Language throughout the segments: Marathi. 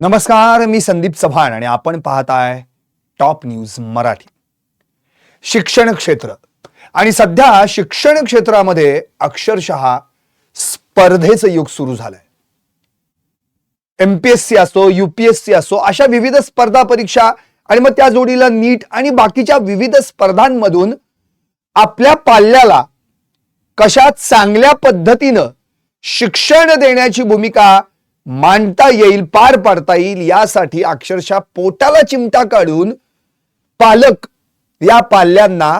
नमस्कार मी संदीप चव्हाण आणि आपण पाहताय टॉप न्यूज मराठी. शिक्षण क्षेत्र. आणि सध्या शिक्षण क्षेत्रामध्ये अक्षरशः स्पर्धेचं युग सुरू झालंय. एमपीएससी असो युपीएससी असो अशा विविध स्पर्धा परीक्षा आणि मग त्या जोडीला नीट आणि बाकीच्या विविध स्पर्धांमधून आपल्या पाल्याला कशा चांगल्या पद्धतीनं शिक्षण देण्याची भूमिका मांडता येईल पार पाडता येईल यासाठी अक्षरशः पोटाला चिमटा काढून पालक या पाल्यांना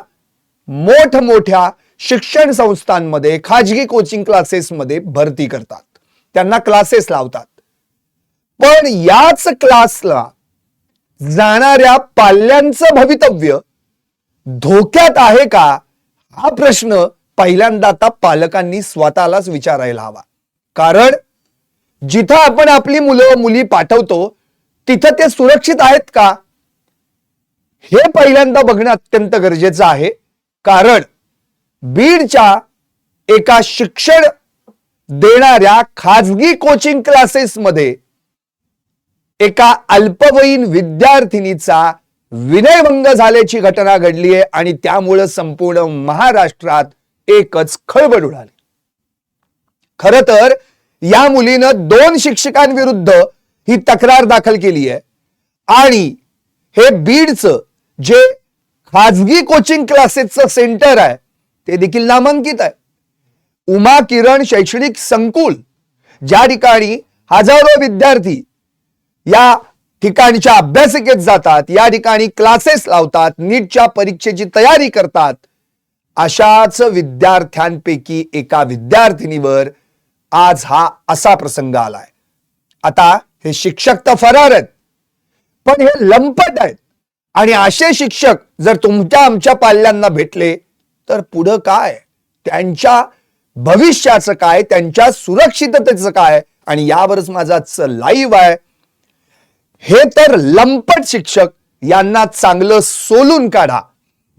मोठमोठ्या शिक्षण संस्थांमध्ये खाजगी कोचिंग क्लासेसमध्ये भरती करतात. त्यांना क्लासेस लावतात. पण याच क्लासला जाणाऱ्या पाल्यांचं भवितव्य धोक्यात आहे का? हा प्रश्न पहिल्यांदा आता पालकांनी स्वतःलाच विचारायला हवा. कारण जिथं आपण आपली मुलं मुली पाठवतो तिथं ते सुरक्षित आहेत का? हे पहिल्यांदा बघणं अत्यंत गरजेचं आहे. कारण बीडच्या एका शिक्षण देणाऱ्या खाजगी कोचिंग क्लासेसमध्ये एका अल्पवयीन विद्यार्थिनीचा विनयभंग झाल्याची घटना घडली आहे आणि त्यामुळं संपूर्ण महाराष्ट्रात एकच खळबळ उडाली. खर तर या मुलीनं दोन शिक्षकांविरुद्ध ही तक्रार दाखल केली आहे. आणि हे बीडचं जे खाजगी कोचिंग क्लासेसचं सेंटर आहे ते देखील नामांकित आहे. उमा किरण शैक्षणिक संकुल ज्या ठिकाणी हजारो विद्यार्थी या ठिकाणच्या अभ्यासिकेत जातात या ठिकाणी क्लासेस लावतात नीटच्या परीक्षेची तयारी करतात अशाच विद्यार्थ्यांपैकी एका विद्यार्थिनीवर आज हा असा प्रसंग आलाय. आता हे शिक्षक तर फरार आहेत पण हे लंपट आहेत. आणि असे शिक्षक जर तुमच्या आमच्या पाल्यांना भेटले तर पुढं काय? त्यांच्या भविष्याचं काय? त्यांच्या सुरक्षिततेचं काय? आणि यावरच माझा आजचं लाईव्ह आहे. हे तर लंपट शिक्षक यांना चांगलं सोलून काढा.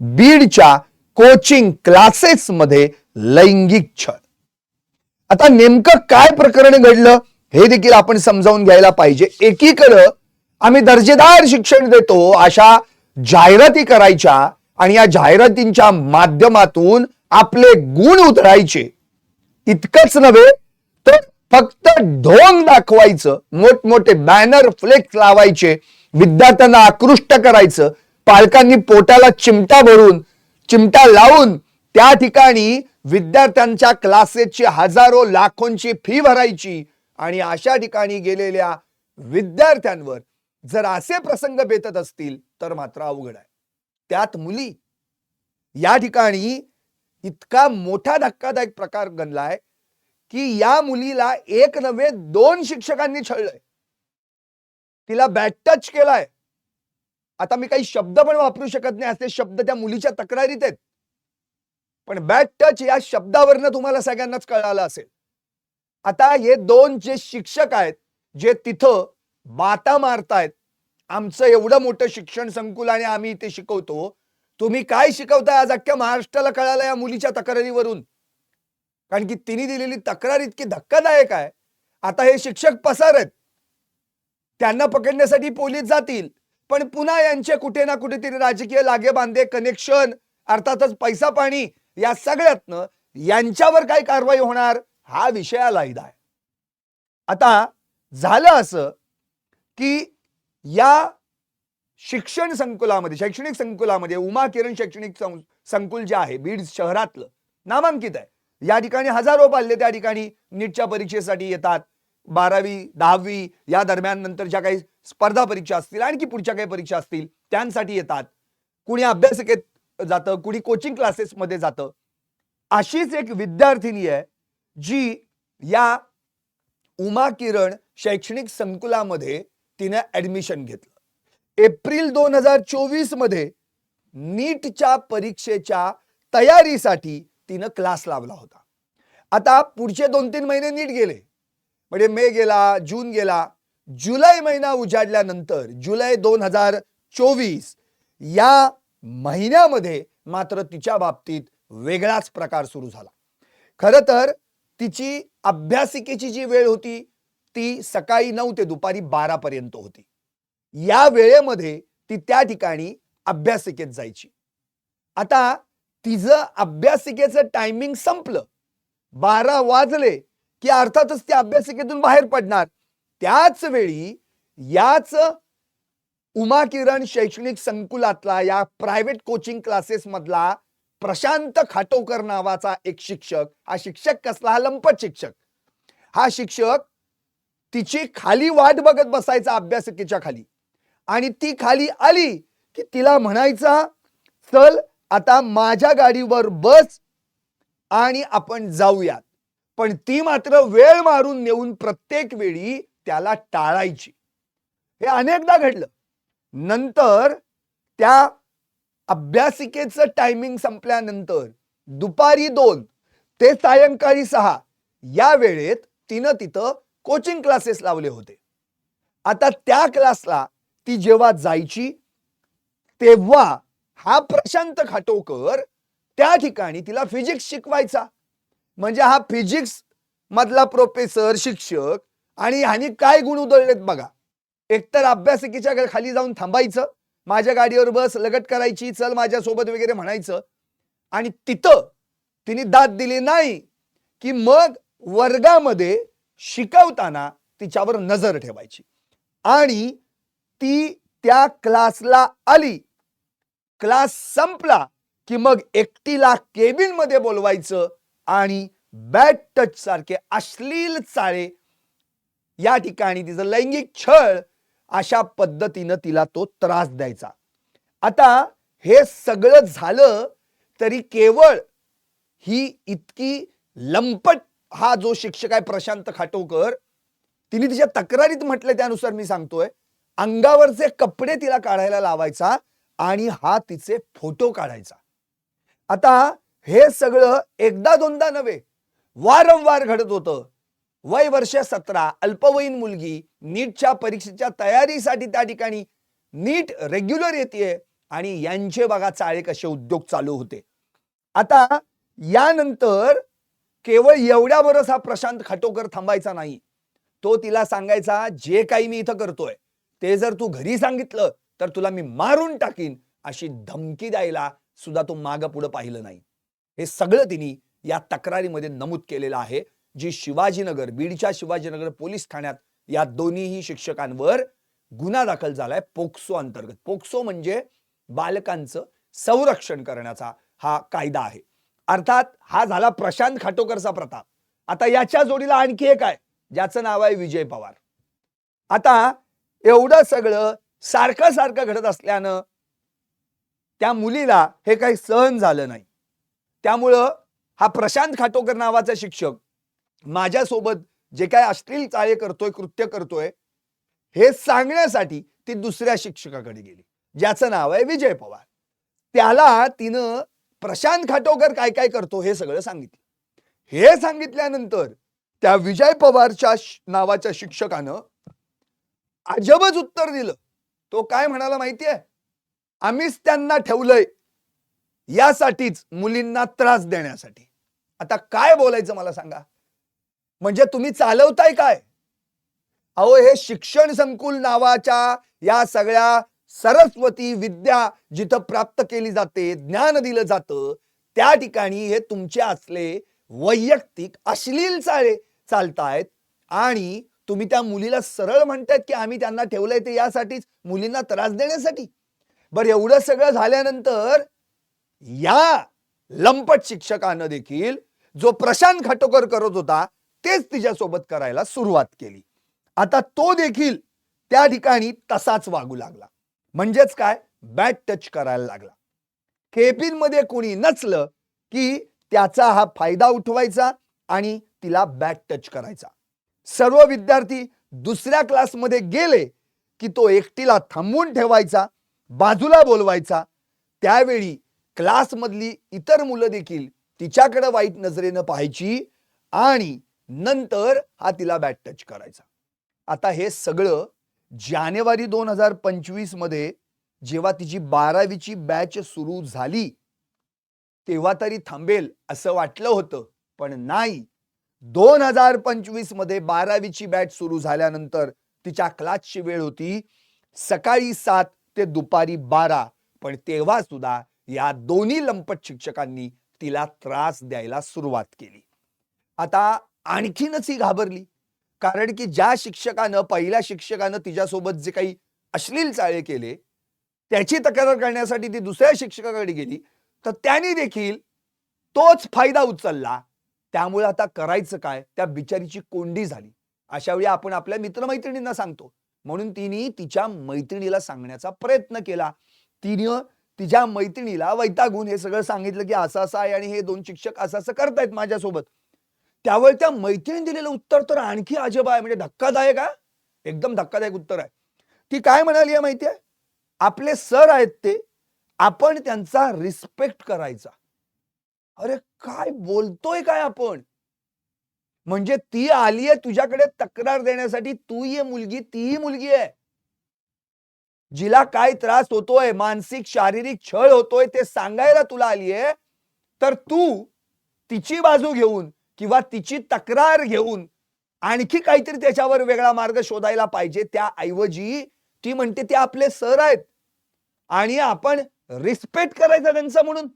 बीडच्या कोचिंग क्लासेसमध्ये लैंगिक छळ. आता नेमकं काय प्रकरण घडलं हे देखील आपण समजावून घ्यायला पाहिजे. एकीकडं आम्ही दर्जेदार शिक्षण देतो अशा जाहिराती करायच्या आणि या जाहिरातींच्या माध्यमातून आपले गुण उतरायचे. इतकंच नव्हे तर फक्त ढोंग दाखवायचं मोठमोठे बॅनर फ्लेक्स लावायचे विद्यार्थ्यांना आकृष्ट करायचं पालकांनी पोटाला चिमटा भरून चिमटा लावून त्या ठिकाणी विद्यार्थ्यांच्या क्लासेसची हजारो लाखोंची फी भरायची आणि अशा ठिकाणी गेलेल्या विद्यार्थ्यांवर जर असे प्रसंग बेतत असतील तर मात्र अवघड आहे. त्यात मुली या ठिकाणी इतका मोठा धक्कादायक प्रकार घडलाय की या मुलीला एक नव्हे दोन शिक्षकांनी छळलंय. तिला बॅट टच केलाय. आता मी काही शब्द पण वापरू शकत नाही असे शब्द त्या मुलीच्या तक्रारीत आहेत. पण बॅट टच या शब्दावरनं तुम्हाला सगळ्यांनाच कळालं असेल. आता हे दोन जे शिक्षक आहेत जे तिथं बाता मारतायत आमचं एवढं मोठं शिक्षण संकुल आणि आम्ही इथे शिकवतो तुम्ही काय शिकवताय आज अख्ख्या महाराष्ट्राला कळालं या मुलीच्या तक्रारीवरून? कारण की तिने दिलेली तक्रार इतकी धक्कादायक आहे. आता हे शिक्षक पसार आहेत. त्यांना पकडण्यासाठी पोलीस जातील. पण पुन्हा यांचे कुठे ना कुठेतरी राजकीय लागे बांधे कनेक्शन अर्थातच पैसा पाणी या सगळ्यातनं यांच्यावर काय कारवाई होणार हा विषय आला आहे. आता झालं असं की या शिक्षण संकुलामध्ये शैक्षणिक संकुलामध्ये उमा किरण शैक्षणिक संकुल जे आहे बीड शहरातलं नामांकित आहे. या ठिकाणी हजारो पाल्य त्या ठिकाणी नीटच्या परीक्षेसाठी येतात. बारावी दहावी या दरम्यान नंतर ज्या काही स्पर्धा परीक्षा असतील आणखी पुढच्या काही परीक्षा असतील त्यांसाठी येतात. कुणी अभ्यासिकेत जातं कुणी कोचिंग क्लासेसमध्ये जातं. अशीच एक विद्यार्थिनी आहे जी या उमा किरण शैक्षणिक संकुलामध्ये तिने ऍडमिशन घेतलं. एप्रिल दोन हजार चोवीसमध्ये नीटच्या परीक्षेच्या तयारीसाठी तिनं क्लास लावला होता. आता पुढचे दोन तीन महिने नीट गेले. म्हणजे मे गेला जून गेला जुलै महिना उजाडल्यानंतर जुलै दोन हजार चोवीस या महिन्यामध्ये मात्र तिच्या बाबतीत वेगळाच प्रकार सुरू झाला. खरं तर तिची अभ्यासिकेची जी वेळ होती ती सकाळी नऊ ते दुपारी बारा पर्यंत होती. या वेळेमध्ये ती त्या ठिकाणी अभ्यासिकेत जायची. आता तिचं अभ्यासिकेचं टायमिंग संपलं. बारा वाजले की अर्थातच ती अभ्यासिकेतून बाहेर पडणार. त्याच वेळी याच उमा किरण शैक्षणिक संकुलातला या प्रायव्हेट कोचिंग क्लासेस मधला प्रशांत खाटोकर नावाचा एक शिक्षक हा शिक्षक कसला? हा लंपट शिक्षक. हा शिक्षक तिची खाली वाट बघत बसायचा अभ्यासिकेच्या खाली. आणि ती खाली आली की तिला म्हणायचा चल आता माझ्या गाडीवर बस आणि आपण जाऊयात. पण ती मात्र वेळ मारून नेऊन प्रत्येक वेळी त्याला टाळायची. हे अनेकदा घडलं. नंतर त्या अभ्यासिकेचं टायमिंग संपल्यानंतर दुपारी दोन ते सायंकाळी सहा या वेळेत तिनं तिथं कोचिंग क्लासेस लावले होते. आता त्या क्लासला ती जेव्हा जायची तेव्हा हा प्रशांत खाटोकर त्या ठिकाणी तिला फिजिक्स शिकवायचा. म्हणजे हा फिजिक्स मधला प्रोफेसर शिक्षक आणि ह्यानी काय गुण उधळलेत बघा. एकतर अभ्यासिकेच्या खाली जाऊन थांबायचं माझ्या गाडीवर बस लगट करायची चल माझ्या सोबत वगैरे म्हणायचं. आणि तिथं तिने दाद दिली नाही की मग वर्गामध्ये शिकवताना तिच्यावर नजर ठेवायची. आणि ती त्या क्लासला आली. क्लास संपला की मग एकटीला केबिनमध्ये बोलवायचं आणि बॅट टच सारखे अश्लील चाळे या ठिकाणी तिचं लैंगिक छळ अशा पद्धतीनं तिला तो त्रास द्यायचा. आता हे सगळं झालं तरी केवळ ही इतकी लंपट हा जो शिक्षक आहे प्रशांत खाटोकर तिने तिच्या तक्रारीत म्हटलं त्यानुसार मी सांगतोय अंगावरचे कपडे तिला काढायला लावायचा आणि हा तिचे फोटो काढायचा. आता हे सगळं एकदा दोनदा नव्हे वारंवार घडत होतं. वय वर्ष सतरा अल्पवयीन मुलगी नीटच्या परीक्षेच्या तयारीसाठी त्या ठिकाणी नीट रेग्युलर येते आणि यांचे बघा चाळे कसे उद्योग चालू होते. आता यानंतर केवळ एवढ्यावरच हा प्रशांत खाटोकर थांबायचा नाही. तो तिला सांगायचा जे काही मी इथं करतोय ते जर तू घरी सांगितलं तर तुला मी मारून टाकीन अशी धमकी द्यायला सुद्धा तो मागं पुढं पाहिलं नाही. हे सगळं तिने या तक्रारीमध्ये नमूद केलेलं आहे. जी शिवाजीनगर बीडच्या शिवाजीनगर पोलीस ठाण्यात या दोन्हीही शिक्षकांवर गुन्हा दाखल झालाय पोक्सो अंतर्गत. पोक्सो म्हणजे बालकांचं संरक्षण करण्याचा हा कायदा आहे. अर्थात हा झाला प्रशांत खाटोकरचा प्रताप. आता याच्या जोडीला आणखी एक आहे ज्याचं नाव आहे विजय पवार. आता एवढं सगळं सारखं सारखं घडत असल्यानं त्या मुलीला हे काही सहन झालं नाही. त्यामुळं हा प्रशांत खाटोकर नावाचा शिक्षक माझ्यासोबत जे काय अश्लील चाळे करतोय कृत्य करतोय हे सांगण्यासाठी ती दुसऱ्या शिक्षकाकडे गेली ज्याचं नाव आहे विजय पवार. त्याला तिनं प्रशांत खाटोकर काय काय करतो हे सगळं सांगितलं. हे सांगितल्यानंतर त्या विजय पवारच्या नावाच्या शिक्षकानं अजबच उत्तर दिलं. तो काय म्हणाला माहितीये? आम्हीच त्यांना ठेवलंय यासाठीच मुलींना त्रास देण्यासाठी. आता काय बोलायचं मला सांगा? म्हणजे तुम्ही चालवताय काय? अहो हे शिक्षण संकुल नावाच्या या सगळ्या सरस्वती विद्या जिथं प्राप्त केली जाते ज्ञान दिलं जातं त्या ठिकाणी हे तुमचे असले वैयक्तिक अश्लील चाळे चालतायत आणि तुम्ही त्या मुलीला सरळ म्हणतायत की आम्ही त्यांना ठेवलंय ते यासाठीच मुलींना त्रास देण्यासाठी. बरं एवढं सगळं झाल्यानंतर या लंपट शिक्षकानं देखील जो प्रशांत खाटोकर करत होता तेच तिच्यासोबत करायला सुरुवात केली. आता तो देखील त्या ठिकाणी तसाच वागू लागला. म्हणजेच काय? बॅट टच करायला लागला. केबिनमध्ये कोणी नचलं की त्याचा हा फायदा उठवायचा आणि तिला बॅट टच करायचा. सर्व विद्यार्थी दुसऱ्या क्लासमध्ये गेले की तो एकटीला थांबवून ठेवायचा बाजूला बोलवायचा. त्यावेळी क्लासमधली इतर मुलं देखील तिच्याकडे वाईट नजरेनं पाहायची आणि नंतर हा तिला बॅट टच करायचा. आता हे सगळं जानेवारी दोन हजार पंचवीसमध्ये जेव्हा तिची बारावीची बॅच सुरू झाली तेव्हा तरी थांबेल असं वाटलं होतं पण नाही. दोन हजार पंचवीसमध्ये बारावीची बॅच सुरू झाल्यानंतर तिच्या क्लासची वेळ होती सकाळी सात ते दुपारी बारा पण तेव्हा सुद्धा या दोन्ही लंपट शिक्षकांनी तिला त्रास द्यायला सुरुवात केली. आता आणखीनच ही घाबरली. कारण की ज्या शिक्षकानं पहिल्या शिक्षकानं तिच्यासोबत जे काही अश्लील चाळे केले त्याची तक्रार करण्यासाठी ती दुसऱ्या शिक्षकाकडे गेली तर त्यांनी देखील तोच फायदा उचलला. त्यामुळे आता करायचं काय? त्या बिचारीची कोंडी झाली. अशा वेळी आपण आपल्या मित्रमैत्रिणींना सांगतो. म्हणून तिने तिच्या मैत्रिणीला सांगण्याचा प्रयत्न केला. तिनं तिच्या मैत्रिणीला वैतागून हे सगळं सांगितलं की असं असं आहे आणि हे दोन शिक्षक असं असं करतायत माझ्यासोबत. त्यावेळी त्या मैत्रिणी दिलेलं उत्तर तर आणखी अजब आहे म्हणजे धक्कादायक आहे. एकदम धक्कादायक उत्तर आहे. ती काय म्हणाली आहे माहितीये आपले सर आहेत ते आपण त्यांचा रिस्पेक्ट करायचा. अरे काय बोलतोय काय आपण? म्हणजे ती आली आहे तुझ्याकडे तक्रार देण्यासाठी तू ये मुलगी तीही मुलगी आहे. जिला काय त्रास होतोय मानसिक शारीरिक छळ होतोय ते सांगायला तुला आली आहे तर तू तिची बाजू घेऊन किंवा तिची तक्रार घेऊन आणखी काहीतरी त्याच्यावर वेगळा मार्ग शोधायला पाहिजे त्याऐवजी ती म्हणते ते आपले सर आहेत आणि आपण रिस्पेक्ट करायचा त्यांचा म्हणून.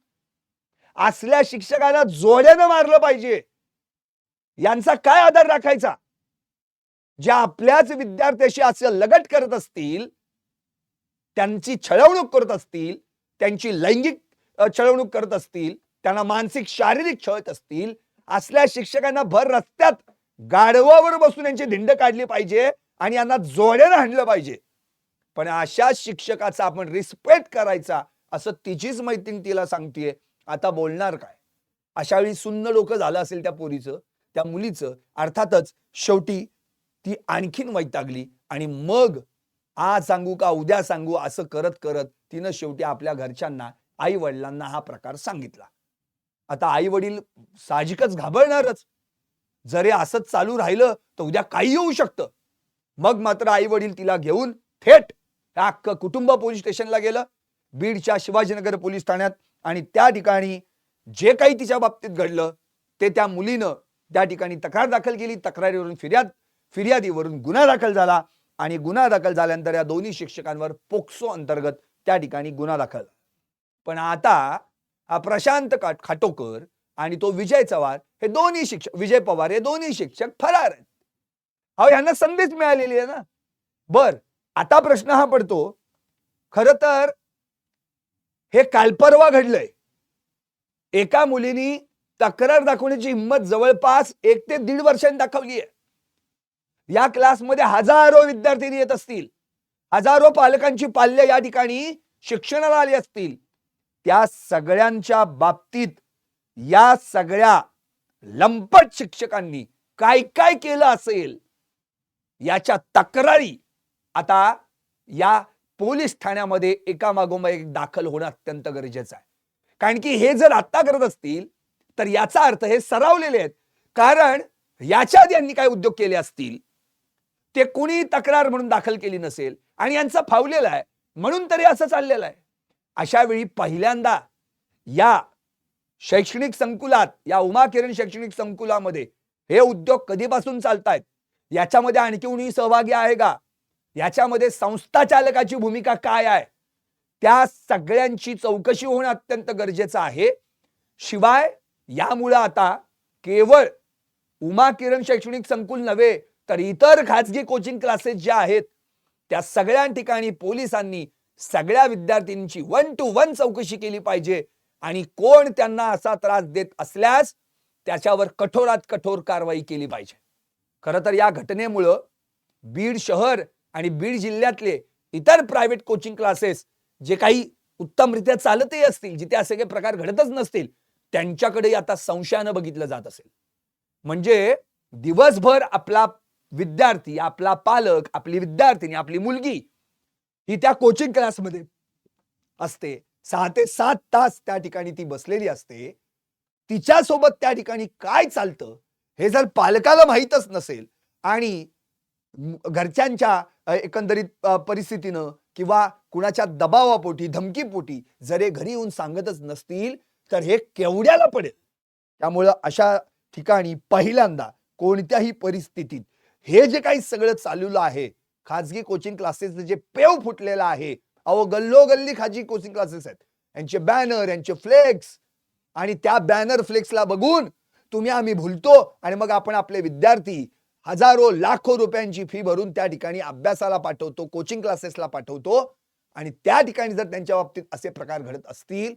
असल्या शिक्षकांना जोड्यानं मारलं पाहिजे. यांचा काय आधार राखायचा? ज्या आपल्याच विद्यार्थ्याशी असं लगट करत असतील त्यांची छळवणूक करत असतील त्यांची लैंगिक छळवणूक करत असतील त्यांना मानसिक शारीरिक छळत असतील असल्या शिक्षकांना भर रस्त्यात गाढवावर बसून यांची धिंड काढली पाहिजे आणि यांना जोड्यानं हाणलं पाहिजे. पण अशा शिक्षकाचा आपण रिस्पेक्ट करायचा असं तिचीच मैत्रीण तिला सांगतेय. आता बोलणार काय? अशा वेळी सुन्न डोकं झालं असेल त्या पोरीचं त्या मुलीचं अर्थातच शेवटी ती आणखीन वैतागली आणि मग आज सांगू का उद्या सांगू असं करत करत तिनं शेवटी आपल्या घरच्यांना आई वडिलांना हा प्रकार सांगितला. आता आई वडील साहजिकच घाबरणारच. जर हे असंच चालू राहिलं तर उद्या काही येऊ शकतं. मग मात्र आई वडील तिला घेऊन थेट ह्या अख्खं कुटुंब पोलीस स्टेशनला गेलं. बीडच्या शिवाजीनगर पोलीस ठाण्यात आणि त्या ठिकाणी जे काही तिच्या बाबतीत घडलं ते त्या मुलीनं त्या ठिकाणी तक्रार दाखल केली. तक्रारीवरून फिर्याद फिर्यादीवरून गुन्हा दाखल झाला आणि गुन्हा दाखल झाल्यानंतर या दोन्ही शिक्षकांवर पोक्सो अंतर्गत त्या ठिकाणी गुन्हा दाखल. पण आता प्रशांत काट खाटोकर आणि तो विजय चव्हाण हे दोन्ही शिक्षक विजय पवार हे दोन्ही शिक्षक फरार आहेत. अहो यांना संधीच मिळालेली आहे ना. बर आता प्रश्न हा पडतो खर तर हे कालपरवा घडलंय. एका मुलीनी तक्रार दाखवण्याची हिंमत जवळपास एक ते दीड वर्षांनी दाखवली आहे. या क्लासमध्ये हजारो विद्यार्थी येत असतील. हजारो पालकांची पाल्य या ठिकाणी शिक्षणाला आली असतील. त्या सगळ्यांच्या बाबतीत या सगळ्या लंपट शिक्षकांनी काय काय केलं असेल याच्या तक्रारी आता या पोलीस ठाण्यामध्ये एका मागोमाग एक दाखल होणं अत्यंत गरजेचं आहे. कारण की हे जर आत्ता करत असतील तर याचा अर्थ हे सरावलेले आहेत. कारण याच्या आधी यांनी काय उद्योग केले असतील ते कुणी तक्रार म्हणून दाखल केली नसेल आणि यांचा फावलेला आहे. म्हणून तरी असं चाललेलं आहे. अशा वेळी पहिल्यांदा या शैक्षणिक संकुलात या उमा किरण शैक्षणिक संकुलामध्ये हे उद्योग कधीपासून चालतायत? याच्यामध्ये आणखी कुणी सहभागी आहे का? याच्यामध्ये संस्था चालकाची भूमिका काय आहे? त्या सगळ्यांची चौकशी होणं अत्यंत गरजेचं आहे. शिवाय यामुळं आता केवळ उमा किरण शैक्षणिक संकुल नव्हे तर इतर खाजगी कोचिंग क्लासेस ज्या आहेत त्या सगळ्या ठिकाणी पोलिसांनी सगळ्या विद्यार्थ्यांची वन टू वन चौकशी केली पाहिजे. आणि कोण त्यांना असा त्रास देत असल्यास त्याच्यावर कठोरात कठोर कारवाई केली पाहिजे. खरं तर या घटनेमुळं बीड शहर आणि बीड जिल्ह्यातले इतर प्रायव्हेट कोचिंग क्लासेस जे काही उत्तमरित्या चालतही असतील जिथे असे काही प्रकार घडतच नसतील त्यांच्याकडे आता संशयानं बघितलं जात असेल. म्हणजे दिवसभर आपला विद्यार्थी आपला पालक आपली विद्यार्थिनी आपली मुलगी ही त्या कोचिंग क्लासमध्ये असते. सहा ते सात तास त्या ठिकाणी ती बसलेली असते. तिच्यासोबत त्या ठिकाणी काय चालतं हे जर पालकाला माहीतच नसेल आणि घरच्यांच्या एकंदरीत परिस्थितीनं किंवा कुणाच्या दबावापोटी धमकीपोटी जर हे घरी येऊन सांगतच नसतील तर हे केवढ्याला पडेल? त्यामुळं अशा ठिकाणी पहिल्यांदा कोणत्याही परिस्थितीत हे जे काही सगळं चालूलं आहे खाजगी कोचिंग क्लासेस जे पेव फुटलेलं आहे अहो गल्लोगल्ली खाजगी कोचिंग क्लासेस आहेत. यांचे बॅनर यांचे फ्लेक्स आणि त्या बॅनर फ्लेक्सला बघून तुम्ही आम्ही भुलतो आणि मग आपण आपले विद्यार्थी हजारो लाखो रुपयांची फी भरून त्या ठिकाणी अभ्यासाला पाठवतो कोचिंग क्लासेसला पाठवतो. आणि त्या ठिकाणी जर त्यांच्या बाबतीत असे प्रकार घडत असतील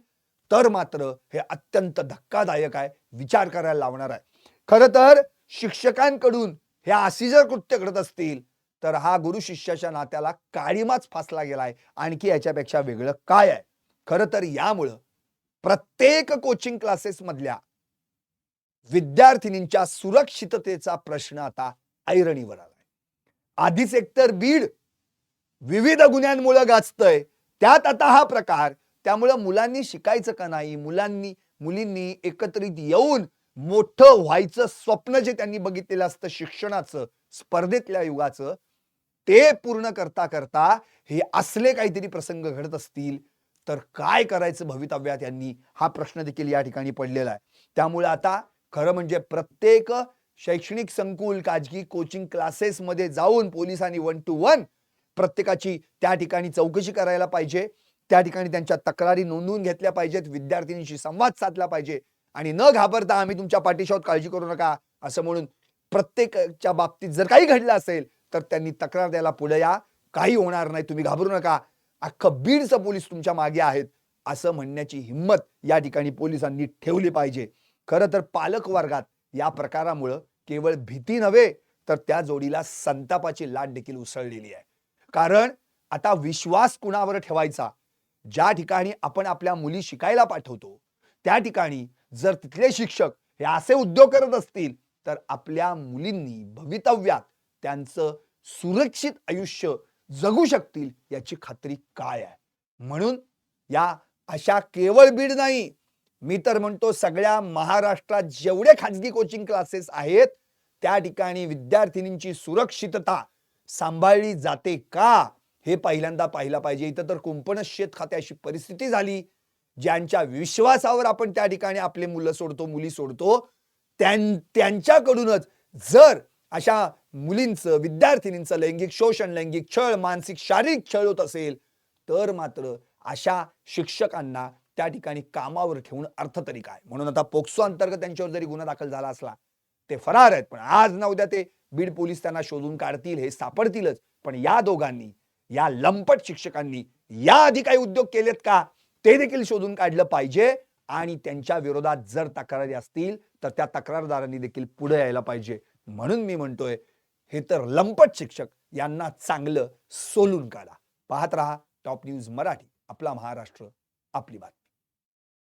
तर मात्र हे अत्यंत धक्कादायक आहे विचार करायला लावणार आहे. खरं तर शिक्षकांकडून हे अशी जर कृत्य घडत असतील तर हा गुरु शिष्याच्या नात्याला काळीमाच फासला गेलाय. आणखी याच्यापेक्षा वेगळं काय आहे? खरं तर यामुळं प्रत्येक कोचिंग क्लासेस मधल्या विद्यार्थिनींच्या सुरक्षिततेचा प्रश्न आता ऐरणीवर आलाय. आधीच एकतर बीड विविध गुन्ह्यांमुळे गाजतंय. त्यात आता हा प्रकार. त्यामुळं मुलांनी शिकायचं का नाही? मुलांनी मुलींनी एकत्रित येऊन मोठं व्हायचं स्वप्न जे त्यांनी बघितलेलं असतं शिक्षणाचं स्पर्धेतल्या युगाचं ते पूर्ण करता करता हे असले काहीतरी प्रसंग घडत असतील तर काय करायचं भवितव्यात यांनी? हा प्रश्न देखील या ठिकाणी पडलेला आहे. त्यामुळे आता खरं म्हणजे प्रत्येक शैक्षणिक संकुल काजगी कोचिंग क्लासेस मध्ये जाऊन पोलिसांनी वन टू वन प्रत्येकाची त्या ठिकाणी चौकशी करायला पाहिजे. त्या ठिकाणी त्यांच्या तक्रारी नोंदवून घेतल्या पाहिजेत. विद्यार्थिनींशी संवाद साधला पाहिजे. आणि न घाबरता आम्ही तुमच्या पाठीशी काळजी करू नका. असं म्हणून प्रत्येकच्या बाबतीत जर काही घडलं असेल तर त्यांनी तक्रार द्यायला पुढे या. काही होणार नाही तुम्ही घाबरू नका. अख्खं बीडचं पोलीस तुमच्या मागे आहेत असं म्हणण्याची हिंमत या ठिकाणी पोलिसांनी ठेवली पाहिजे. खरं तर पालक वर्गात या प्रकारामुळं केवळ भीती नव्हे तर त्या जोडीला संतापाची लाट देखील उसळलेली आहे. कारण आता विश्वास कुणावर ठेवायचा? ज्या ठिकाणी आपण आपल्या मुली शिकायला पाठवतो त्या ठिकाणी जर तिथले शिक्षक हे असे उद्योग करत असतील तर आपल्या मुलींनी भवितव्यात त्यांचं सुरक्षित आयुष्य जगू शकतील याची खात्री काय आहे? म्हणून या अशा केवळ बीड नाही मी तर म्हणतो सगळ्या महाराष्ट्रात जेवढे खाजगी कोचिंग क्लासेस आहेत त्या ठिकाणी विद्यार्थिनींची सुरक्षितता सांभाळली जाते का? हे पहिल्यांदा पाहिलं पाहिजे. इथं तर कुंपणच शेत खाते अशी परिस्थिती झाली. ज्यांच्या विश्वासावर आपण त्या ठिकाणी आपले मुलं सोडतो मुली सोडतो त्यां त्यांच्याकडूनच जर अशा मुलींचं विद्यार्थिनींचं लैंगिक शोषण लैंगिक छळ मानसिक शारीरिक छळ होत असेल तर मात्र अशा शिक्षकांना त्या ठिकाणी कामावर ठेवून अर्थ तरी काय? म्हणून आता पोक्सो अंतर्गत त्यांच्यावर जरी गुन्हा दाखल झाला असला ते फरार आहेत. पण आज ना उद्या ते बीड पोलीस त्यांना शोधून काढतील हे सापडतीलच. पण या दोघांनी या लंपट शिक्षकांनी या आधी काही उद्योग केलेत का ते देखील शोधून काढलं पाहिजे आणि त्यांच्या विरोधात जर तक्रारी असतील तर त्या तक्रारदारांनी देखील पुढे यायला पाहिजे. म्हणून मी म्हणतोय हे तर लंपट शिक्षक यांना चांगलं सोलून काढा. पाहत रहा टॉप न्यूज मराठी आपला महाराष्ट्र आपली बातमी.